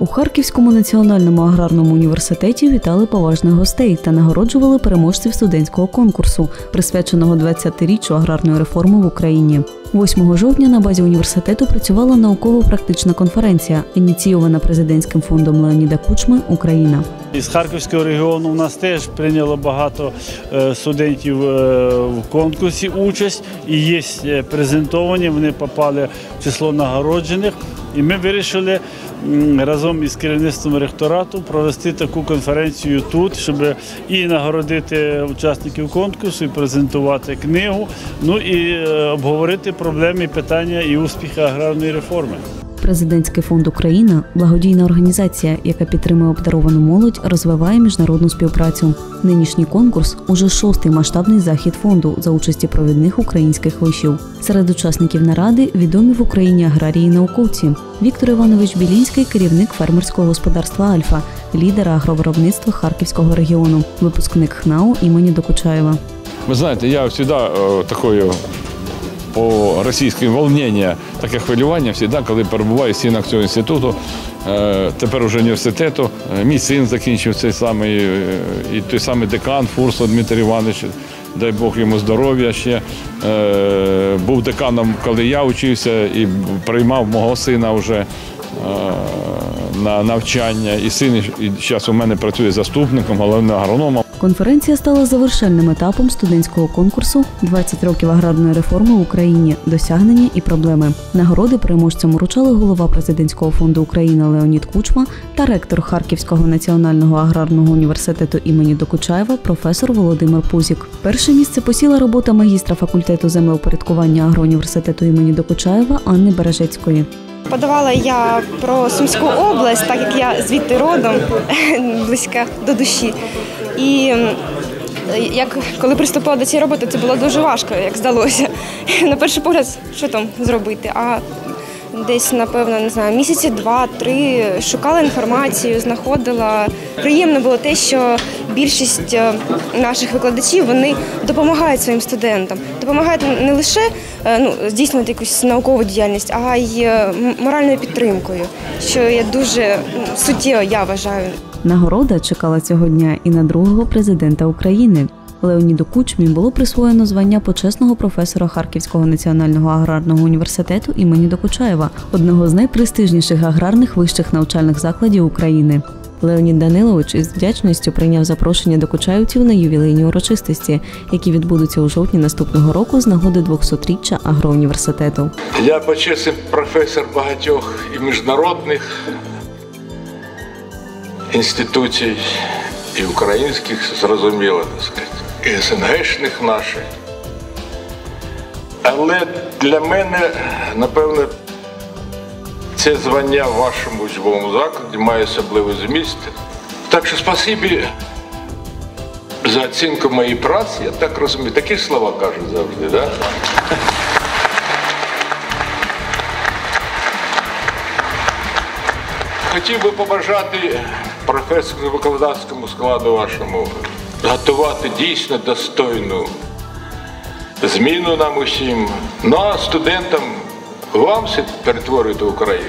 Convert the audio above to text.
У Харківському національному аграрному університеті вітали поважних гостей та нагороджували переможців студентського конкурсу, присвяченого 20-річчю аграрної реформи в Україні. 8 жовтня на базі університету працювала науково-практична конференція, ініційована президентським фондом Леоніда Кучми Україна. Із Харківського регіону у нас теж прийняло багато е, студентів е, в конкурсі участь і є е, презентовані. Вони попали в число нагороджених. І ми вирішили разом із керівництвом ректорату провести таку конференцію тут, щоб і нагородити учасників конкурсу, і презентувати книгу, ну і обговорити проблеми, питання і успіхи аграрної реформи. Президентський фонд Україна благодійна організація, яка підтримує обдаровану молодь, розвиває міжнародну співпрацю. Нинішній конкурс уже шостий масштабний захід фонду за участі провідних українських вишів. Серед учасників наради відомі в Україні аграрії і науковці. Віктор Іванович Білінський, керівник фермерського господарства Альфа, лідер агровиробництва Харківського регіону, випускник ХНАУ імені Докучаєва. Ви знаєте, я завжди е, такою по російським волнення, таке хвилювання завжди, коли перебуваю в стінах цього інституту, е, тепер уже університету. Е, Мій син закінчив цей самий, е, і той самий декан Фурсо Дмитрий Іванович, дай Бог йому здоров'я ще. Був деканом, коли я вчився і приймав мого сина вже на навчання. І син зараз у мене працює заступником, головним агрономом. Конференція стала завершальним етапом студентського конкурсу «20 років аграрної реформи в Україні. Досягнення і проблеми. Нагороди переможцям вручали голова президентського фонду України Леонід Кучма та ректор Харківського національного аграрного університету імені Докучаєва професор Володимир Пузік. Перше місце посіла робота магістра факультету землеупорядкування агроуніверситету імені Докучаєва Анни Бережецької. Подавала я про Сумську область, так як я звідти родом близька до душі. І як коли приступила до цієї роботи, це було дуже важко, як здалося. На перший погляд, що там зробити? А десь, напевно, не знаю, місяці два-три шукала інформацію, знаходила. Приємно було те, що більшість е, наших викладачів вони допомагають своїм студентам, допомагають не лише е, ну, здійснювати якусь наукову діяльність, а й е, моральною підтримкою, що є дуже суттєво, я вважаю. Нагорода чекала цього дня і на другого президента України. Леоніду Кучмі було присвоєно звання почесного професора Харківського національного аграрного університету імені Докучаєва, одного з найпрестижніших аграрних вищих навчальних закладів України. Леонід Данилович із вдячністю прийняв запрошення докучаївців на ювілейні урочистості, які відбудуться у жовтні наступного року з нагоди 200-річчя агроуніверситету. Я почесний професор багатьох і міжнародних інституцій, і українських, зрозуміло, так сказати, і СНГшних наших. Але для мене, напевно, це звання в вашому учбовому закладі має особливий зміст. Так що спасибі за оцінку моєї праці, я так розумію, такі слова кажуть завжди, так? Да? Хотів би побажати професорсько-викладацькому складу вашому готувати дійсно достойну зміну нам усім, ну а студентам вам перетворити Україну.